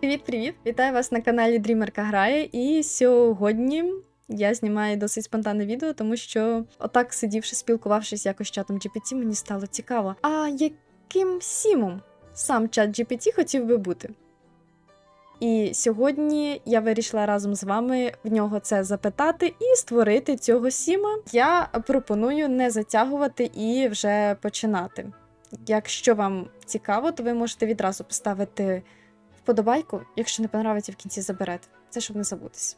Привіт-привіт! Вітаю вас на каналі Дрімерка Грає. І сьогодні я знімаю досить спонтанне відео, тому що отак сидівши, спілкувавшись якось чатом GPT, мені стало цікаво. А яким сімом сам чат GPT хотів би бути? І сьогодні я вирішила разом з вами в нього це запитати і створити цього сіма. Я пропоную не затягувати і вже починати. Якщо вам цікаво, то ви можете відразу поставити вподобайку, якщо не понравиться, в кінці заберете. Це щоб не забутись.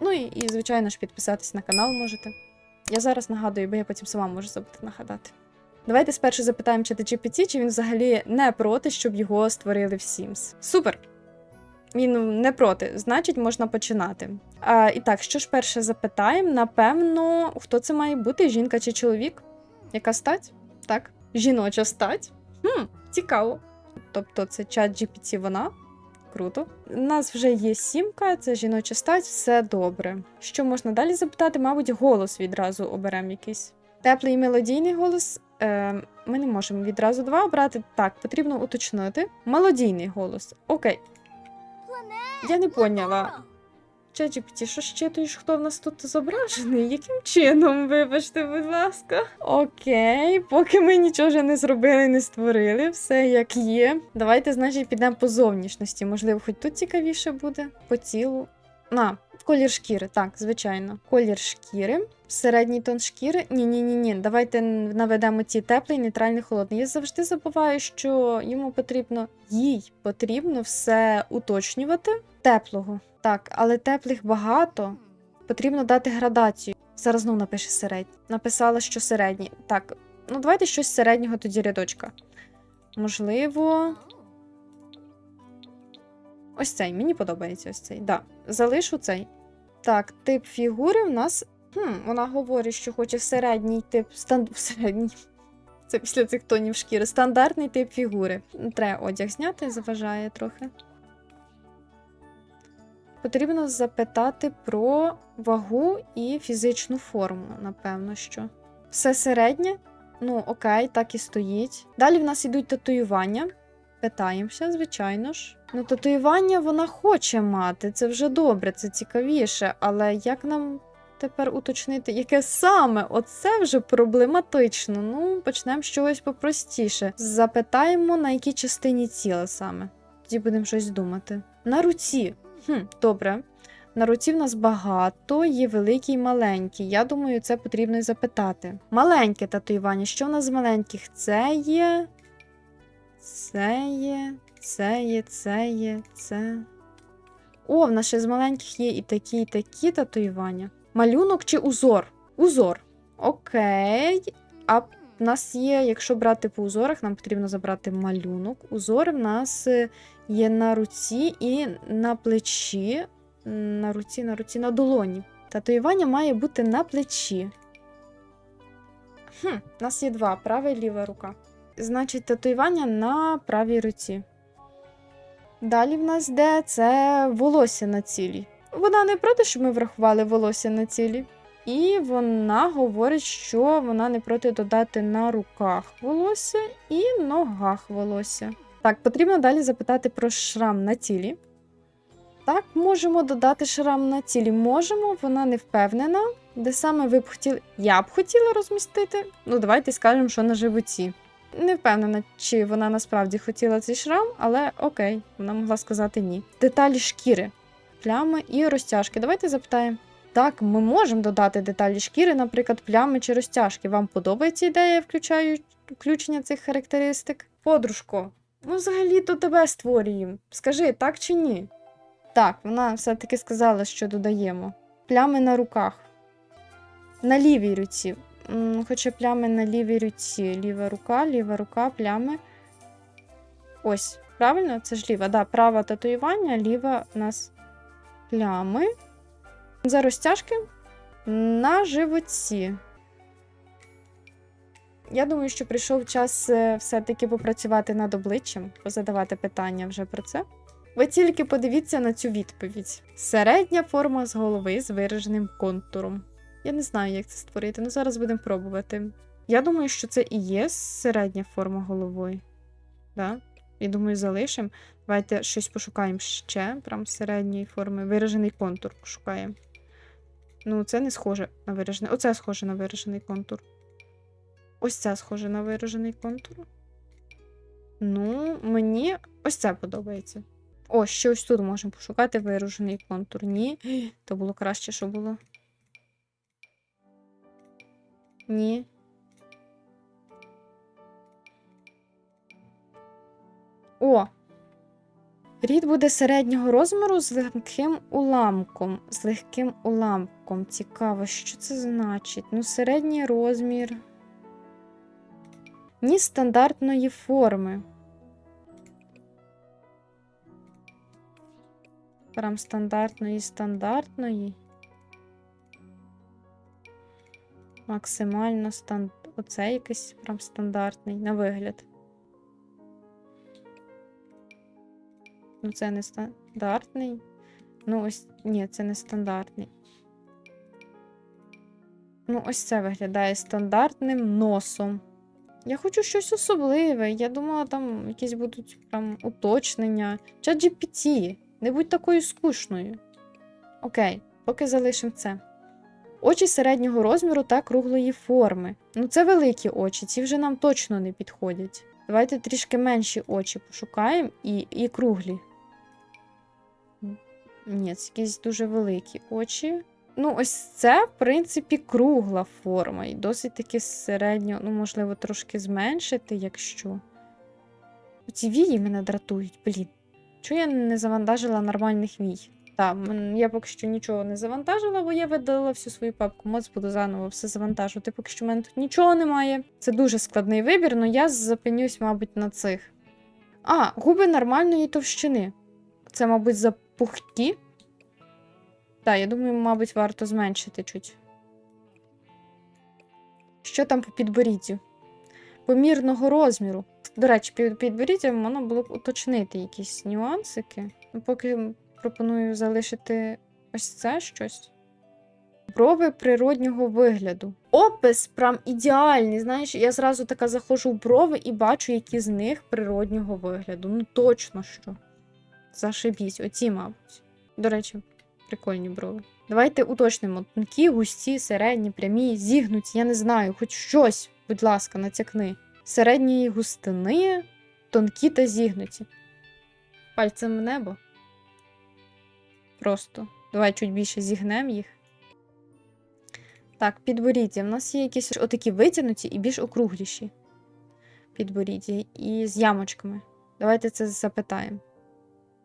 Ну і, і звичайно ж, підписатись на канал можете. Я зараз нагадую, бо я потім сама можу забути нагадати. Давайте спершу запитаємо чата GPT, чи він взагалі не проти, щоб його створили в Sims. Супер! Він не проти, значить, можна починати. А, і так, що ж перше запитаємо? Напевно, хто це має бути? Жінка чи чоловік? Яка стать? Так. Жіноча стать? Хм, цікаво. Тобто це чат GPT вона. Круто. У нас вже є сімка, це жіноча стать, все добре. Що можна далі запитати? Мабуть, голос відразу оберемо якийсь. Теплий мелодійний голос. Е, ми не можемо відразу два обрати. Так, потрібно уточнити. Мелодійний голос. Окей. Я не поняла. ChatGPT, що щитуєш, хто в нас тут зображений? Яким чином, вибачте, будь ласка. Окей, поки ми нічого вже не зробили, не створили, все як є. Давайте, значить, підемо по зовнішності. Можливо, хоч тут цікавіше буде, по тілу. На, колір шкіри, так, звичайно. Колір шкіри. Середній тон шкіри. Ні, ні. Давайте наведемо ті теплий, нейтральний, холодний. Я завжди забуваю, що йому потрібно, їй потрібно все уточнювати. Теплого. Так, але теплих багато. Потрібно дати градацію. Зараз знову напише середній. Написала, що середній. Так, ну давайте щось середнього тоді рядочка. Можливо. Ось цей. Мені подобається ось цей. Да. Залишу цей. Так, тип фігури в нас. Хм, Вона говорить, що хоче середній тип. Стан... Середній. Це після цих тонів шкіри. Стандартний тип фігури. Треба одяг зняти, заважає трохи. Потрібно запитати про вагу і фізичну форму, напевно, що. Все середнє. Ну, окей, так і стоїть. Далі в нас йдуть татуювання. Питаємося, звичайно ж. Ну, татуювання вона хоче мати, це вже добре, це цікавіше. Але як нам тепер уточнити, яке саме? Оце вже проблематично. Ну, почнемо з чогось попростіше. Запитаємо, на якій частині тіла саме. Тоді будемо щось думати. На руці. Хм, Добре. В нас багато, є великі і маленькі. Я думаю, це потрібно і запитати. Маленьке татуювання. Що в нас з маленьких? Це є. Це є. Це є, це є, це. О, в нас ще з маленьких є і такі, і такі татуювання. Малюнок чи узор? Узор. Окей. А в нас є, якщо брати по узорах, нам потрібно забрати малюнок. Узори в нас е, є на руці і на плечі. На руці, на руці, на долоні. Татуювання має бути на плечі. Хм, У нас є два: права і ліва рука. Значить, татуювання на правій руці. Далі в нас де це волосся на цілі. Вона не проти, щоб ми врахували волосся на цілі. І вона говорить, що вона не проти додати на руках волосся і ногах волосся. Так, потрібно далі запитати про шрам на тілі. Так, можемо додати шрам на тілі. Можемо, вона не впевнена. Де саме ви б хотіли. Я б хотіла розмістити. Ну, давайте скажемо, що на животі. Не впевнена, чи вона насправді хотіла цей шрам, але окей, вона могла сказати ні. Деталі шкіри, плями і розтяжки. Давайте запитаємо. Так, ми можемо додати деталі шкіри, наприклад, плями чи розтяжки. Вам подобається ідея включаю... включення цих характеристик? Подружко, ми взагалі-то тебе створюємо. Скажи, так чи ні? Так, вона все-таки сказала, що додаємо. Плями на руках. На лівій руці. Хоча плями на лівій руці. Ліва рука, ліва рука, плями. Ось, правильно? Це ж ліва. Да, права татуювання, ліва у нас плями. За розтяжки на животі. Я думаю, що прийшов час е, все-таки попрацювати над обличчям, позадавати питання вже про це. Ви тільки подивіться на цю відповідь: середня форма з голови з вираженим контуром. Я не знаю, як це створити, але зараз будемо пробувати. Я думаю, що це і є середня форма головою. Да? І думаю, залишимо. Давайте щось пошукаємо ще. Прям середньої форми. Виражений контур пошукаємо. Ну, це не схоже на виражений. Оце схоже на виражений контур. Ось це схоже на виражений контур. Ну, мені ось це подобається. О, ще ось тут можемо пошукати виражений контур. Ні. То було краще, що було. Ні. О! Рід буде середнього розміру з легким уламком. З легким уламком. Цікаво, що це значить? Ну, середній розмір. Ні стандартної форми. Прям стандартної, стандартної. Максимально стан... Оце якийсь прям стандартний на вигляд. Ну, це не стандартний. Ну, ось. Ні, це не стандартний. Ну, ось це виглядає стандартним носом. Я хочу щось особливе. Я думала, там якісь будуть прям уточнення. Чат GPT. Не будь такою скучною. Окей, поки залишимо це. Очі середнього розміру та круглої форми. Ну, це великі очі, ці вже нам точно не підходять. Давайте трішки менші очі пошукаємо і, і круглі. Ні, це якісь дуже великі очі. Ну, ось це, в принципі, кругла форма. І досить таки середньо, ну, можливо, трошки зменшити, якщо. Ці вії мене дратують, блін. Чого я не завантажила нормальних вій? Так, я поки що нічого не завантажила, бо я видалила всю свою папку. Моц буду заново все завантажувати. Поки що в мене тут нічого немає. Це дуже складний вибір, але я зупинюсь, мабуть, на цих. А, губи нормальної товщини. Це, мабуть, запухті. Так, я думаю, мабуть, варто зменшити чуть. Що там по підборіддю? Помірного розміру. До речі, під підборіддям можна було б уточнити якісь нюансики. Ну, Поки пропоную залишити ось це щось. Брови природнього вигляду. Опис прям ідеальний. Знаєш, я зразу така заходжу в брови і бачу, які з них природнього вигляду. Ну точно що. Зашибісь, оці, мабуть. До речі, прикольні брови. Давайте уточнимо: тонкі, густі, середні, прямі, зігнуті, я не знаю, хоч щось, будь ласка, натякни. Середньої густини, тонкі та зігнуті. Пальцем в небо. Просто. Давай чуть більше зігнемо їх. Так, підборіддя. У нас є якісь отакі витягнуті і більш округліші. Підборіддя і з ямочками. Давайте це запитаємо.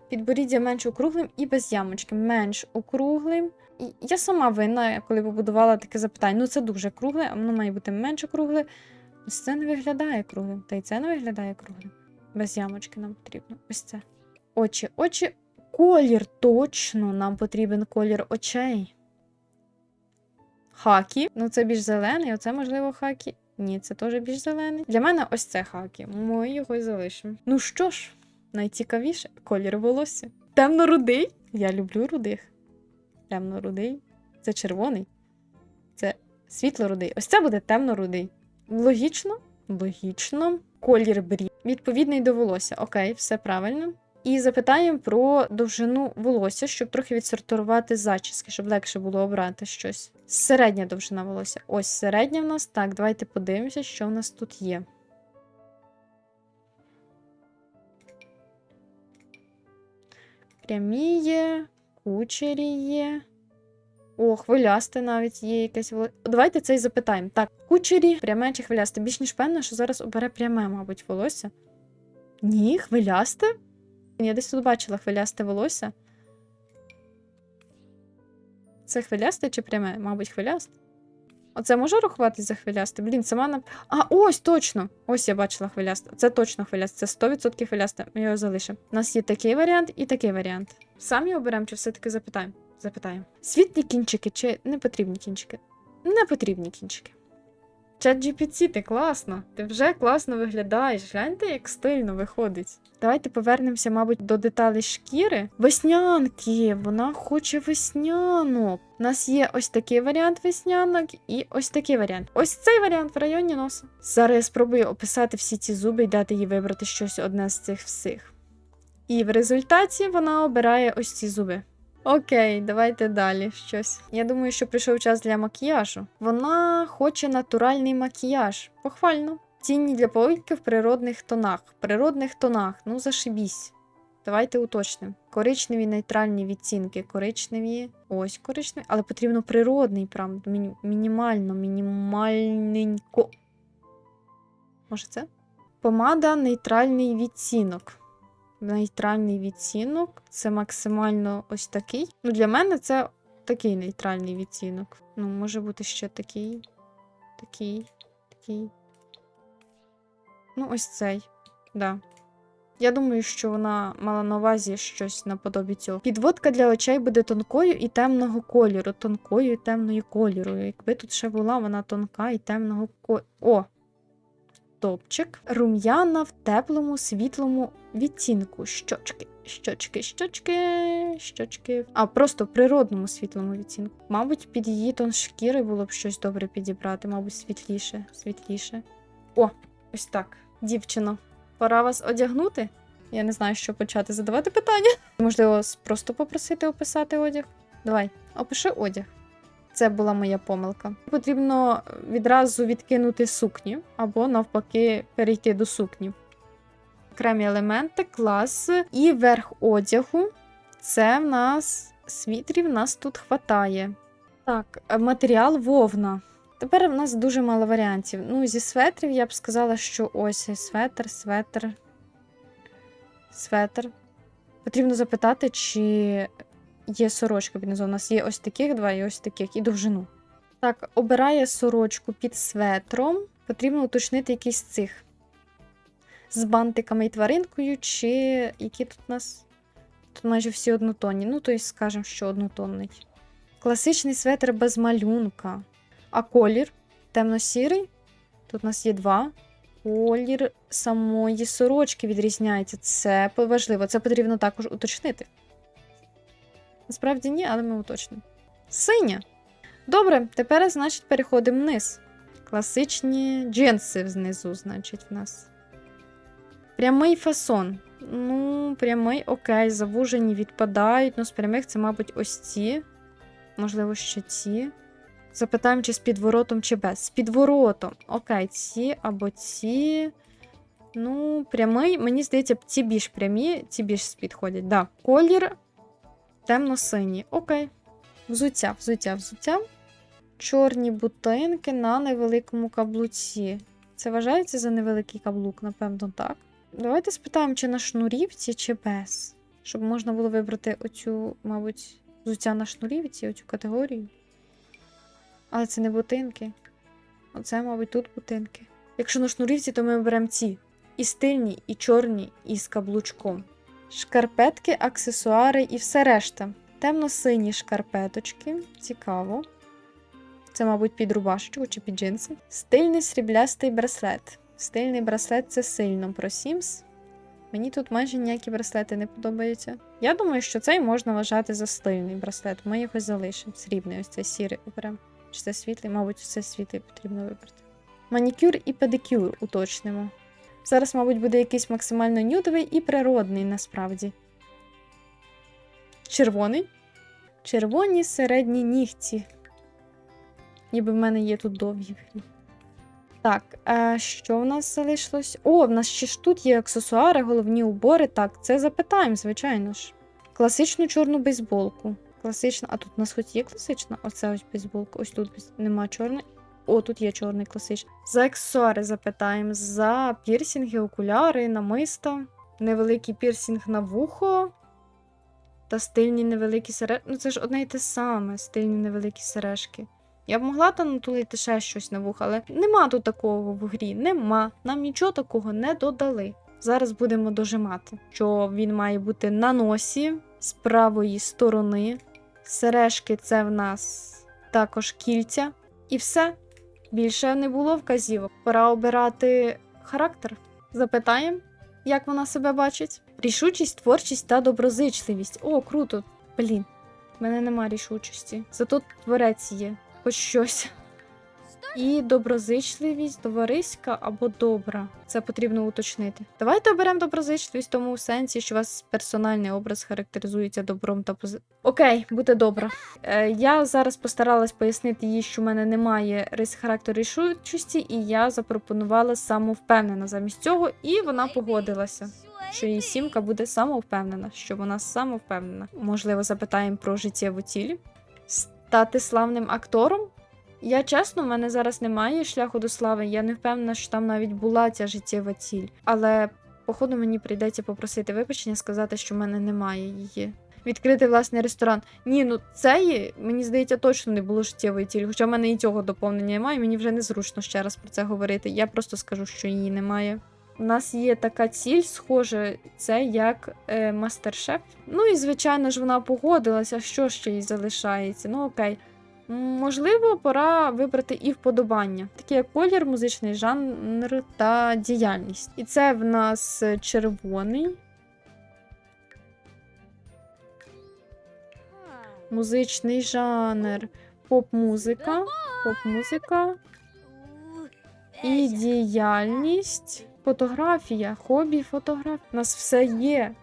Підборіддя менш округлим і без ямочки. Менш округлим. Я сама винна, коли побудувала таке запитання. Ну, це дуже кругле, воно має бути менш округле. Ось це не виглядає круглим. Та й це не виглядає круглим. Без ямочки нам потрібно. Ось це. Очі, очі. Колір точно. Нам потрібен колір очей. Хакі. Ну, це більш зелений, оце, можливо, хакі. Ні, це теж більш зелений. Для мене ось це хакі. Ми його й залишимо. Ну що ж, найцікавіше колір волосся. Темно-рудий. Я люблю рудих. Темно-рудий. Це червоний. Це світло-рудий. Ось це буде темно-рудий. Логічно? Логічно. Колір брів. Відповідний до волосся. Окей, все правильно. І запитаємо про довжину волосся, щоб трохи відсортувати зачіски, щоб легше було обрати щось. Середня довжина волосся. Ось середня в нас. Так, давайте подивимося, що в нас тут є. Прямі кучері є. О, хвилясте навіть є якесь волосся. Давайте це і запитаємо. Так, кучері, пряме чи хвилясте? Більш ніж певна, що зараз обере пряме, мабуть, волосся. Ні, хвилясте? Я десь тут бачила хвилясте волосся. Це хвилясте чи пряме? Мабуть, хвилясте. Оце може рахуватись за хвилясте? Блін, сама нам. А, ось точно! Ось я бачила хвилясте. Це точно хвилясте. Це 100% хвилясте. Ми його залишимо. У нас є такий варіант і такий варіант. Самі оберемо, чи все-таки запитаємо? Запитаємо. Світлі кінчики чи не потрібні кінчики? Не потрібні кінчики. Чат GPT, ти класно. Ти вже класно виглядаєш. Гляньте, як стильно виходить. Давайте повернемося, мабуть, до деталей шкіри. Веснянки, вона хоче веснянок. У нас є ось такий варіант веснянок і ось такий варіант. Ось цей варіант в районі носа. Зараз я спробую описати всі ці зуби і дати їй вибрати щось одне з цих всіх. І в результаті вона обирає ось ці зуби. Окей, давайте далі щось. Я думаю, що прийшов час для макіяжу. Вона хоче натуральний макіяж. Похвально. Тіні для повіки в природних тонах. В природних тонах, ну зашибісь. Давайте уточнимо. Коричневі нейтральні відцінки. Коричневі. Ось коричневі, але потрібно природний, прям міні- мінімально, мінімальненько. Може це? Помада нейтральний відцінок. Нейтральний відцінок. Це максимально ось такий. Ну, для мене це такий нейтральний відцінок. Ну, може бути ще такий. Такий. Такий. Ну, ось цей. Да. Я думаю, що вона мала на увазі щось наподобі цього. Підводка для очей буде тонкою і темного кольору. Тонкою і темною кольору. Якби тут ще була вона тонка і темного кольору. О! Топчик. Рум'яна в теплому, світлому відтінку. Щочки, щочки, щочки, щочки. А просто природному світлому відтінку. Мабуть, під її тон шкіри було б щось добре підібрати, мабуть, світліше, світліше. О, ось так. Дівчино, пора вас одягнути? Я не знаю, що почати задавати питання. Можливо, просто попросити описати одяг. Давай, опиши одяг. Це була моя помилка. Потрібно відразу відкинути сукні, або навпаки перейти до сукні. Окремі елементи, клас і верх одягу. Це в нас світрів, нас тут хватає. Так, матеріал вовна. Тепер в нас дуже мало варіантів. Ну, зі светрів я б сказала, що ось светр, светр, светр. Потрібно запитати, чи є сорочка під низом. У нас є ось таких два і ось таких, і довжину. Так, обирає сорочку під светром. Потрібно уточнити якийсь цих. З бантиками і тваринкою, чи які тут у нас. Тут майже всі однотонні. Ну, тобто, скажемо, що однотонний. Класичний светр без малюнка. А колір темно-сірий. Тут у нас є два. Колір самої сорочки відрізняється. Це важливо. Це потрібно також уточнити. Насправді ні, але ми уточнимо. Синя. Добре, тепер, значить, переходимо вниз. Класичні джинси знизу, значить, в нас. Прямий фасон. Ну, прямий, окей, завужені відпадають. Ну, з прямих це, мабуть, ось ці. Можливо, ще ці. Запитаємо, чи з підворотом, чи без. З підворотом. Окей, ці або ці. Ну, прямий, мені здається, ці більш прямі, ці більш підходять. Да. Колір темно-синій. Окей. Взуття, взуття, взуття. Чорні бутинки на невеликому каблуці. Це вважається за невеликий каблук, напевно, так. Давайте спитаємо, чи на шнурівці, чи без. Щоб можна було вибрати оцю, мабуть, взуття на шнурівці, оцю категорію. Але це не бутинки. Оце, мабуть, тут бутинки. Якщо на шнурівці, то ми оберемо ці. І стильні, і чорні, і з каблучком. Шкарпетки, аксесуари і все решта. Темно-сині шкарпеточки. Цікаво. Це, мабуть, під рубашечку чи під джинси. Стильний сріблястий браслет. Стильний браслет це сильно про Sims. Мені тут майже ніякі браслети не подобаються. Я думаю, що цей можна вважати за стильний браслет. Ми його залишимо. Срібний, ось цей сірий оберемо. Чи це світлий? Мабуть, це світлий потрібно вибрати. Манікюр і педикюр уточнимо. Зараз, мабуть, буде якийсь максимально нюдовий і природний насправді. Червоний. Червоні середні нігті. Ніби в мене є тут довгі. Так, а що в нас залишилось? О, в нас ще ж тут є аксесуари, головні убори. Так, це запитаємо, звичайно ж. Класичну чорну бейсболку. Класична, а тут у нас хоч є класична? Оце ось бейсболка. Ось тут нема чорної. О, тут є чорний класичний. За аксесуари запитаємо. За пірсінги, окуляри, намиста, невеликий пірсінг на вухо. Та стильні невеликі сережки. Ну, це ж одне й те саме, стильні невеликі сережки. Я б могла там натулити ще щось на вуха, але нема тут такого в грі. Нема. Нам нічого такого не додали. Зараз будемо дожимати, що він має бути на носі з правої сторони. Сережки це в нас також кільця. І все. Більше не було вказівок. Пора обирати характер. Запитаємо, як вона себе бачить. Рішучість, творчість та доброзичливість. О, круто. Блін, в мене нема рішучості. Зато творець є. Хоч щось. І доброзичливість, товариська або добра. Це потрібно уточнити. Давайте оберемо доброзичливість в тому сенсі, що у вас персональний образ характеризується добром та пози... Окей, буде добра. Е, я зараз постаралась пояснити їй, що в мене немає рис характеру рішучості, і я запропонувала самовпевнена замість цього, і вона погодилася. Що її сімка буде самовпевнена, що вона самовпевнена. Можливо, запитаємо про життєву ціль. Стати славним актором. Я чесно, в мене зараз немає шляху до слави. Я не впевнена, що там навіть була ця життєва ціль. Але, походу, мені прийдеться попросити вибачення, сказати, що в мене немає її. Відкрити власний ресторан. Ні, ну цієї, мені здається, точно не було життєвої цілі. Хоча в мене і цього доповнення немає, мені вже незручно ще раз про це говорити. Я просто скажу, що її немає. У нас є така ціль, схоже, це як е, мастер-шеф. Ну і звичайно ж вона погодилася, що ще їй залишається. Ну окей. Можливо, пора вибрати і вподобання, такі як колір, музичний жанр та діяльність. І це в нас червоний, музичний жанр, поп-музика, поп-музика і діяльність, фотографія, хобі, фотографія. У нас все є.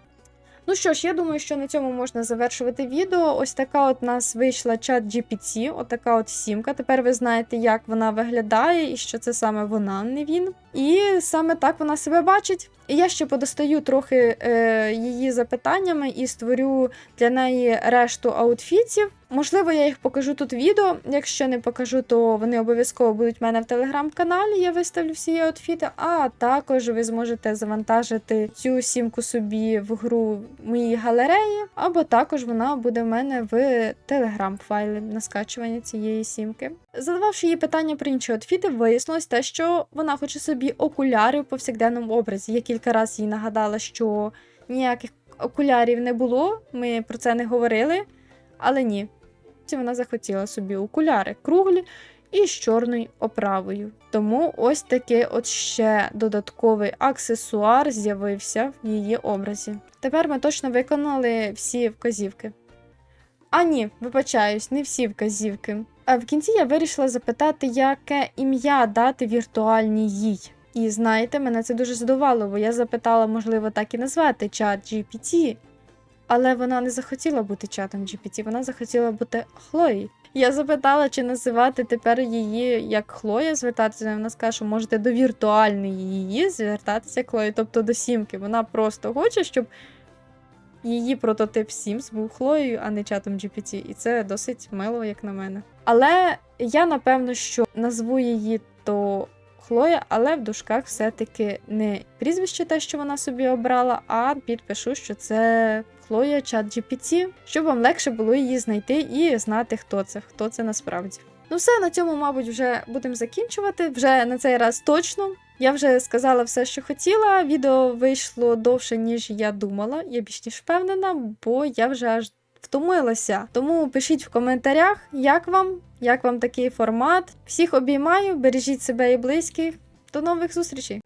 Ну що ж, я думаю, що на цьому можна завершувати відео. Ось така от у нас вийшла чат GPT, отака от сімка. Тепер ви знаєте, як вона виглядає і що це саме вона, не він. І саме так вона себе бачить. І я ще подостаю трохи е, її запитаннями і створю для неї решту аутфітів. Можливо, я їх покажу тут відео. Якщо не покажу, то вони обов'язково будуть в мене в телеграм-каналі. Я виставлю всі її аутфіти. А також ви зможете завантажити цю сімку собі в гру моїй галереї, або також вона буде в мене в телеграм-файлі на скачування цієї сімки. Задававши їй питання про інші аутфіти, вияснилось те, що вона хоче собі окуляри в повсякденному образі. Я кілька разів їй нагадала, що ніяких окулярів не було, ми про це не говорили, але ні. Вона захотіла собі окуляри круглі і з чорною оправою. Тому ось такий от ще додатковий аксесуар з'явився в її образі. Тепер ми точно виконали всі вказівки. А ні, вибачаюсь, не всі вказівки. А в кінці я вирішила запитати, яке ім'я дати віртуальній їй. І знаєте, мене це дуже здивувало, бо я запитала, можливо, так і назвати чат GPT. Але вона не захотіла бути чатом GPT, вона захотіла бути Хлої. Я запитала, чи називати тепер її як Хлоя звертатися. Вона сказала, що можете до віртуальної її звертатися Хлої, тобто до сімки. Вона просто хоче, щоб її прототип Sims був Хлоєю, а не чатом GPT. І це досить мило, як на мене. Але я напевно, що назву її то Хлоя, але в дужках все-таки не прізвище те, що вона собі обрала, а підпишу, що це Хлоя чат GPT, щоб вам легше було її знайти і знати, хто це, хто це насправді. Ну, все, на цьому, мабуть, вже будемо закінчувати. Вже на цей раз точно. Я вже сказала все, що хотіла. Відео вийшло довше, ніж я думала. Я більш ніж впевнена, бо я вже аж втомилася. Тому пишіть в коментарях, як вам, як вам такий формат. Всіх обіймаю, бережіть себе і близьких. До нових зустрічей!